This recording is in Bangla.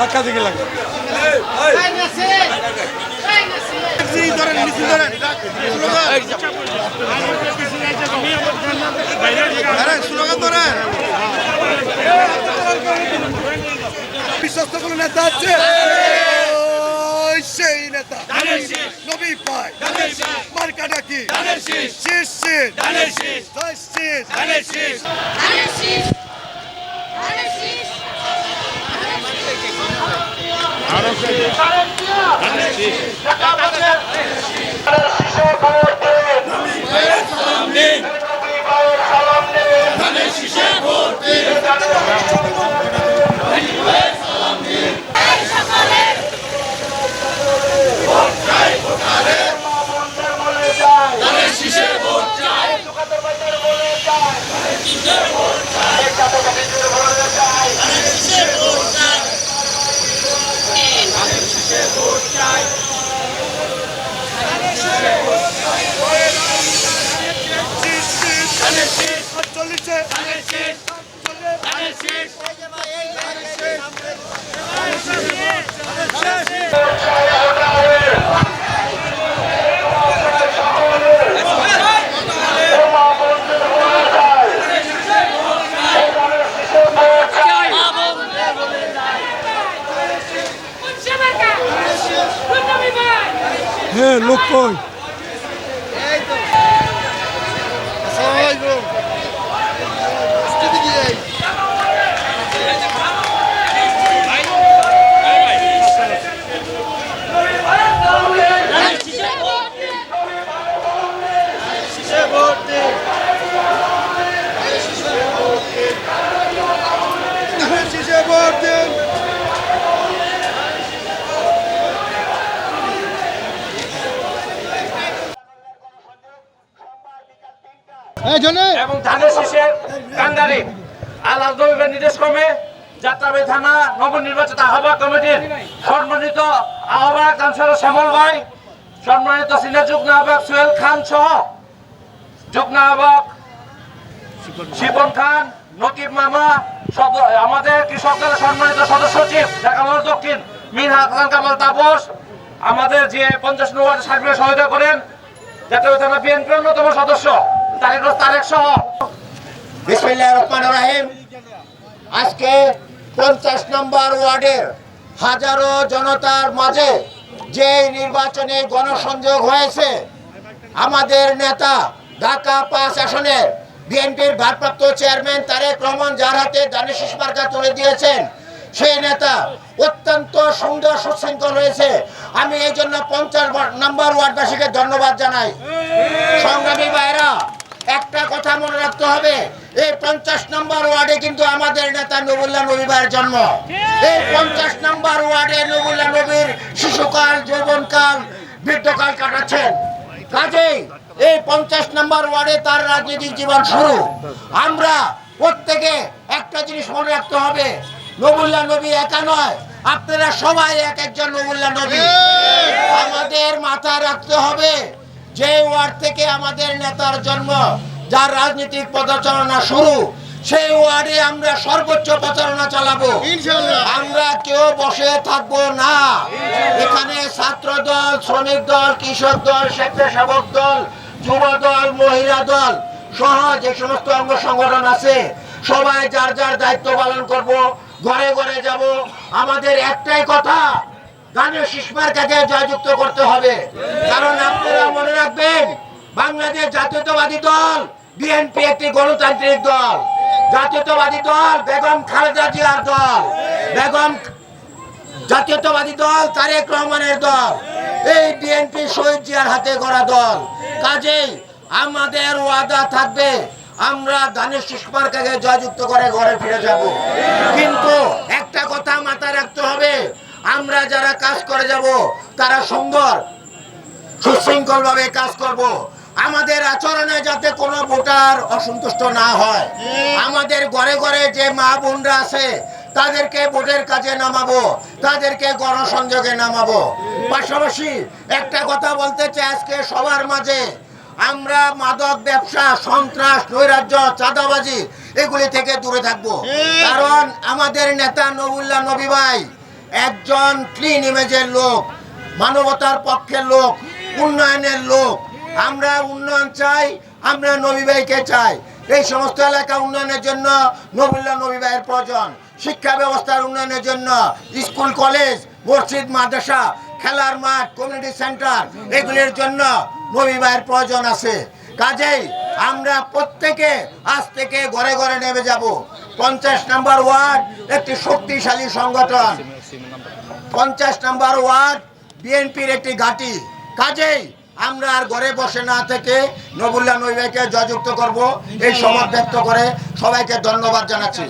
ধাক্কা দিকে লাগে। বিশ্বস্ত কোনো নেতা আছে? সেই নেতা। নবী পায় মার্কাটা কি? শীষ শীষ জয় শীষ শীষ কোনসে মার্কা কোন এবং ধানের শীষে কান্দারি আল্লাহ নির্দেশ ক্রমে যাত্রাবাড়ি থানা নবনির্বাচিত আহ্বায়ক কমিটির সম্মানিত আহ্বায়ক কাউন্সিলর শ্যামল ভাই, সম্মানিত সিনিয়র যুগ্ম আহ্বায়ক সোহেল খান সহ যুগ্ম আহ্বায়ক শিপন খান, নকিব মামা আমাদের কৃষক দলের সম্মানিত সদস্য সচিব ঢাকা মহানগর দক্ষিণ মীর হাসান কামাল তাপস, আমাদের যে পঞ্চাশ নম্বর সার্ভে সহায়তা করেন জাতীয় থানা বিএনপির অন্যতম সদস্য। আজকে পঞ্চাশ নম্বর ওয়ার্ডের হাজারো জনতার মাঝে যে নির্বাচনে গণসংযোগ হয়েছে, আমাদের নেতা ঢাকা পাঁচ আসনের বিএনপির ভারপ্রাপ্ত চেয়ারম্যান তারেক রহমান যার হাতে দানিশ মার্কা তুলে দিয়েছেন, সেই নেতা অত্যন্ত সুন্দর সুশৃঙ্খল হয়েছে। আমি এই জন্য পঞ্চাশ নম্বর ওয়ার্ডবাসীকে ধন্যবাদ জানাই। সংগ্রামী ভাইরা একটা কথা মনে রাখতে হবে এই পঞ্চাশ নম্বর ওয়ার্ডে কিন্তু আমাদের নেতা নবুল্লাহ নবী ভাইয়ের জন্ম। এই পঞ্চাশ নম্বর ওয়ার্ডে নবুল্লাহ নবীর শিশুকাল যৌবনকাল বৃদ্ধকাল কাটাচ্ছেন। কাজেই এই পঞ্চাশ নম্বর ওয়ার্ডে তার রাজনৈতিক জীবন শুরু। আমরা প্রত্যেকে একটা জিনিস মনে রাখতে হবে নবুল্লাহ নবী একা নয় আপনারা সবাই এক একজন নবুল্লাহ নবী। আমাদের মাথায় রাখতে হবে যে ওয়ার্ড থেকে আমাদের নেতার জন্ম যার রাজনৈতিক পদচারণা শুরু সেই ওয়ার্ডে আমরা সর্বোচ্চ প্রচারণা চালাবো। আমরা কেউ বসে থাকব না। এখানে ছাত্র দল শ্রমিক দল কৃষক দল স্বেচ্ছাসেবক দল যুব দল মহিলা দল সহ যে সমস্ত অঙ্গ সংগঠন আছে সবাই যার যার দায়িত্ব পালন করব ঘরে ঘরে যাব। আমাদের একটাই কথা গানের শিশমার কাছে জয়যুক্ত করতে হবে। কারণ আপনারা মনে রাখবেন, বাংলাদেশ জাতীয়তাবাদী দল, বিএনপি একটি গণতান্ত্রিক দল। জাতীয়তাবাদী দল, বেগম খালেদা জিয়ার দল। বেগম জাতীয়তাবাদী দল, তারেক রহমানের দল। এই বিএনপি শহীদ জিয়ার হাতে গড়া দল। কাজেই আমাদের ওয়াদা থাকবে, আমরা ধানের শিষ্মার্কাকে জয়যুক্ত করে ঘরে ফিরে যাব। কিন্তু একটা কথা মাথায় রাখতে হবে আমরা যারা কাজ করে যাব তারা সুন্দর সুশৃঙ্খল ভাবে কাজ করব। আমাদের আচরণে যাতে কোনো ভোটার অসন্তুষ্ট না হয় আমাদের ঘরে ঘরে যে মা বোনরা আছে তাদেরকে ভোটের কাজে নামাবো তাদেরকে গণসংযোগে নামাবো। পাশাপাশি একটা কথা বলতে চাই আজকে সবার মাঝে আমরা মাদক ব্যবসা সন্ত্রাস নৈরাজ্য চাঁদাবাজি এগুলি থেকে দূরে থাকব। কারণ আমাদের নেতা নবুল্লাহ নবী ভাই একজন ক্লিন ইমেজের লোক, মানবতার পক্ষের লোক, উন্নয়নের লোক। আমরা উন্নয়ন চাই, আমরা নবী ভাইকে চাই। এই সমস্ত এলাকা উন্নয়নের জন্য নবুল্লাহ নবী ভাইয়ের প্রয়োজন। শিক্ষা ব্যবস্থার উন্নয়নের জন্য স্কুল, কলেজ, মসজিদ, মাদ্রাসা, খেলার মাঠ কমিউনিটি সেন্টার এগুলির জন্য নবী ভাইয়ের প্রয়োজন আছে। কাজেই আমরা প্রত্যেকে আজ থেকে ঘরে ঘরে নেমে যাব। পঞ্চাশ নাম্বার ওয়ার্ড, একটি শক্তিশালী সংগঠন। পঞ্চাশ নাম্বার ওয়ার্ড, বিএনপির একটি ঘাঁটি। কাজেই আমরা আর ঘরে বসে না থেকে নবুল্লা নৈবাইকে জয়যুক্ত করব, এই সমর্থ ব্যক্ত করে সবাইকে ধন্যবাদ জানাচ্ছি।